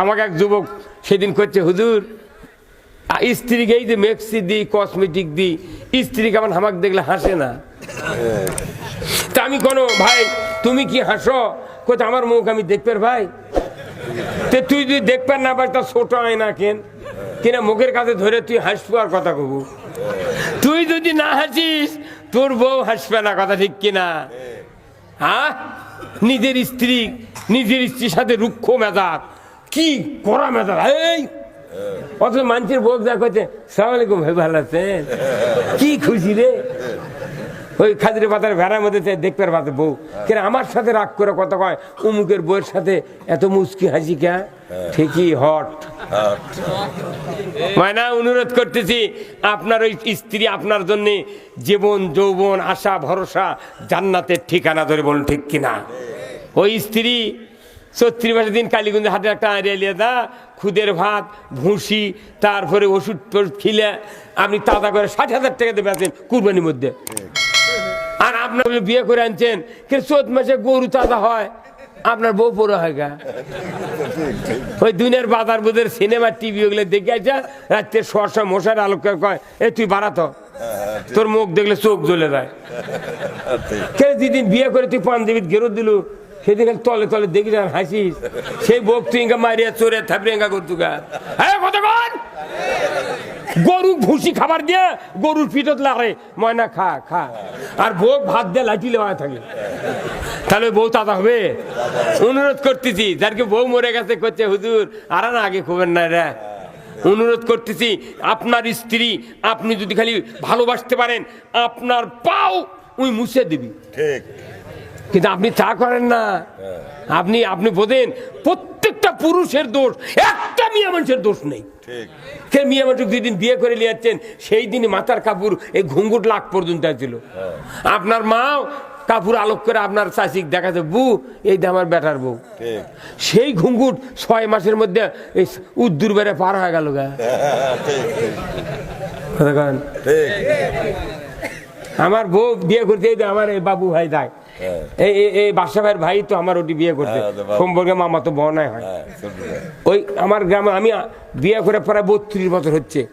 আমাকে এক যুবক সেদিন করছে হুজুর স্ত্রীকে এই যে মেক্সি দিই, কসমেটিক দিই, স্ত্রীকে কেমন হামাক দেখলে হাসে না। তা আমি কোনো, ভাই, তুমি কি হাসো? কোথায় আমার মুখ আমি দেখবে ভাই। তে তুই যদি দেখবে না পার তা ছোট আয় না কেন? কিনা মুখের কাছে ধরে তুই হাসবো আর কথা কবু? তুই যদি না হাসিস, তোর বউ হাসবে না, কথা ঠিক কিনা? হ্যাঁ নিজের স্ত্রী, নিজের স্ত্রীর সাথে রুক্ষ মেজাজ। কি করা মেজাজ এই! অথচ মানুষের বউ যা করছে সালাম আলাইকুম ভাই, ভালো আছেন? কি খুশি রে? ওই খাজুরি পাতার ভেড়ার মধ্যে দেখতে পাতে বউ। কেন আমার সাথে রাগ করে কথা কয়? উমুকের বউয়ের সাথে এত মুস্কি হাসি কে? ঠিকই, হট। মায়না অনুরোধ করতেছি, আপনার ওই স্ত্রী আপনার জন্য জীবন, যৌবন, আশা, ভরসা জান্নাতের ঠিকানা ধরে বলুন ঠিক কিনা? ওই স্ত্রী ছত্রিশ মাসের দিন কালীগঞ্জে হাতে একটা আড়িয়ে দা খুদের ভাত ভুসি তারপরে ওষুধ টষুধ খিলে আপনি তাজা করে ষাট হাজার টাকা দেবে আছেন কুরবানির মধ্যে। আর আপনার বিয়ে করে আনছেন কে চোদ্দ মাসে গরু তাজা হয় আপনার বউ পড়ে হয় গা। ওই দুনিয়ার বাজার বুধের সিনেমা টিভি ওগুলো দেখে আসা রাত্রে সরসা মশার আলোক কয় এ তুই বাড়াতো তোর মুখ দেখলে চোখ জ্বলে যায়। কে যেদিন বিয়ে করে তুই পাঞ্জাবিত গেরো দিলু খালি তলে তলে দেখি যান হাসিস। সেই বোক তুই মারিয়া চোরে থাপড়ে ইঙ্গা করতু গা। হ্যাঁ কতক্ষণ? গরু ভুসি খাবার দিয়ে গরুর পিঠত লাগে ময়না খা খা। আর বউ ভাত দিয়ে লাঠি লেওয়া থাকে। তাহলে বউ তাতা হবে? অনুরোধ করতেছি যারকে বউ মরে গেছে করছে হুজুর, আর না আগে খবর না রে। অনুরোধ করতেছি, আপনার স্ত্রী, আপনি যদি খালি ভালোবাসতে পারেন, আপনার পাও উই মুছে দিবি। ঠিক। কিন্তু আপনি তা করেন না। আপনি আপনি বোঝেন প্রত্যেকটা পুরুষের দোষ একটা মিয়া মানুষের দোষ নেই। কে মেয়ে মানুষ দুই দিন বিয়ে করে নিয়ে যাচ্ছেন সেই দিনই মাথার কাপড় এই ঘুঙ্গুট লাখ পর্যন্ত ছিল আপনার মাও কাপুর আলোক করে আপনার চাষিক দেখাচ্ছে বু এই যে আমার বেটার বউ। সেই ঘুঙ্গুট ছয় মাসের মধ্যে এই উদ্দুর বেড়ে পার হয়ে গেল গা। কথা ঠিক। আমার বউ বিয়ে করতে আমার এই বাবু ভাই দেয় হ্যাঁ। এই এই- বাসা ভাইয়ের ভাই তো আমার ওটি বিয়ে করতে হ্যাঁ, সম্পর্কে মামা তো বহনায় হয়। হ্যাঁ। ওই আমার গ্রামে আমি বিয়ে করে প্রায় বত্রিশ বছর হচ্ছে।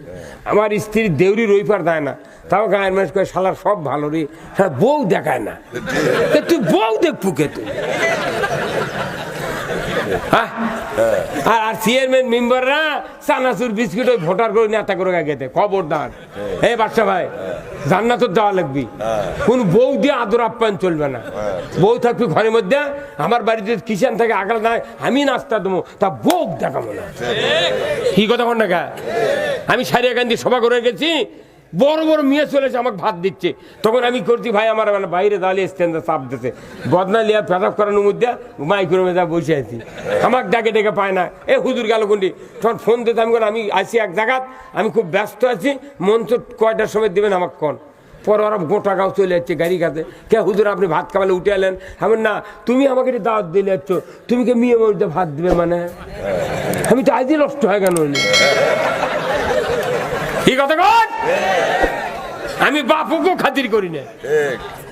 আমার স্ত্রী দেউরি রইপার দেয় না। তাও গায়ের মানুষ করে শালার সব ভালো রে। হ্যাঁ বউ দেখায় না। তুই বউ দেখবু কে তুই? হ্যাঁ? আর আর চেয়ারম্যান মেম্বাররা চানাচুর বিস্কুট ওই ভোটার করে নেতা করে গেতে খবরদার। হে বাচ্চা ভাই জান্নাতর দেওয়া লাগবি। কোন বউ দিয়ে আদর আপ্যায়ন চলবে না। বউ থাকবি ঘরের মধ্যে আমার বাড়িতে কিষান থেকে আগাল নাই আমি নাস্তা দেবো তা বউ দেখাবো না। কি কথা কন না আমি সারিয়া গান্ধী সভা করে গেছি বড় বড় মেয়ে চলেছে আমাকে ভাত দিচ্ছে। তখন আমি করছি, ভাই, আমার মানে বাইরে দাঁড়িয়ে স্ট্যান্ডে চাপ দিতে বদনা লিয়া পেশাব করানোর মধ্যে মাইক্রো মেজা বসে আছি। আমাকে ডাকে ডেকে পায় না। এ হুজুর গেল কোনটি? তখন ফোন দিতে আমি আমি আছি এক জায়গাত আমি খুব ব্যস্ত আছি মঞ্চ কয়টার সময় দেবেন আমাকে কন? পরে ওরা গোটা গাও চলে যাচ্ছে গাড়ি কাছে কে হুজুর, আপনি ভাত খাবালে উঠে এলেন? আমি না, তুমি আমাকে একটু দাওয়াত দিলে যাচ্ছ তুমি কে মেয়ে মধ্যে ভাত দিবে মানে? আমি তো আজই নষ্ট হয়ে গেল কি কথা আমি বাপুকেও খাতির করি না। ঠিক।